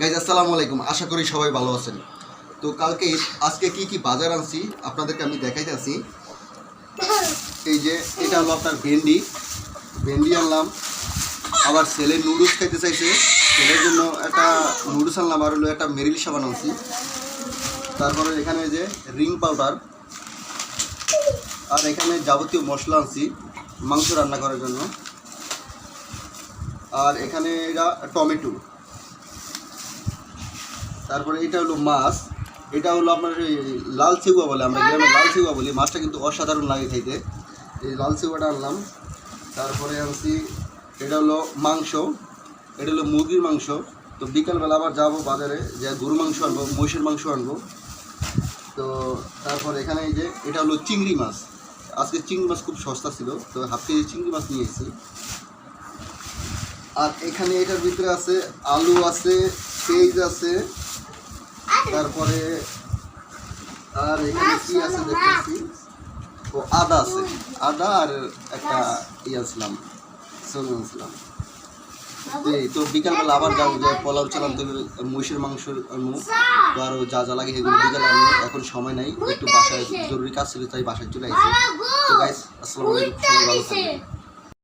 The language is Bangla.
গাইজ আসসালামু আলাইকুম। আশা করি সবাই ভালো আছেন। তো কালকে, আজকে কি কি বাজার আনছি, আপনাদেরকে আমি দেখাইতে দেখাইতেছি এই যে, এটা হলো আপনার ভেন্ডি। ভেন্ডি আনলাম। আবার ছেলে নুডলস খাইতে চাইছে। ছেলের জন্য একটা নুডলস আনলাম আর হলো একটা মেরিল সাবান আনছি। তারপরে এখানে যে রিং পাউডার। আর এখানে যাবতীয় মশলা আনছি, মাংস রান্না করার জন্য। আর এখানে এটা টমেটো। তারপরে এটা হলো মাছ। এটা হলো আপনার লাল চেগুয়া বলে আমরা গ্রামে লাল চেগুয়া বলি। মাছটা কিন্তু অসাধারণ লাগে খাইতে এই লাল চেগুয়াটা আনলাম। তারপরে আনছি, এটা হলো মাংস। এটা হলো মুরগির মাংস। তো বিকালবেলা আবার যাব বাজারে, যে গরু মাংস আনব, মহিষের মাংস আনব। তো তারপর এখানে যে, এটা হলো চিংড়ি মাছ। আজকে চিংড়ি মাছ খুব সস্তা ছিল। তো হাফ কেজি চিংড়ি মাছ নিয়ে এসেছি। আর এখানে এটার ভিতরে আছে, আলু আছে পেঁয়াজ আছে। তারপরে আর এখানে কি আছে দেখতেছি? ও আদা আছে। আদা আর একটা ইয়ে আসলাম আসলাম এই তো বিকালবেলা আবার যাব যে পোলাও চালান তো মহিষের মাংস আনব। তো আরও যা যা লাগে সেগুলো বিকালে আনব। এখন সময় নাই একটু বাসায় জরুরি কাজ ছিল তাই বাসায় চলে আসছি তো গাইস আসসালামু আলাইকুম সবাই ভালো থাকবেন।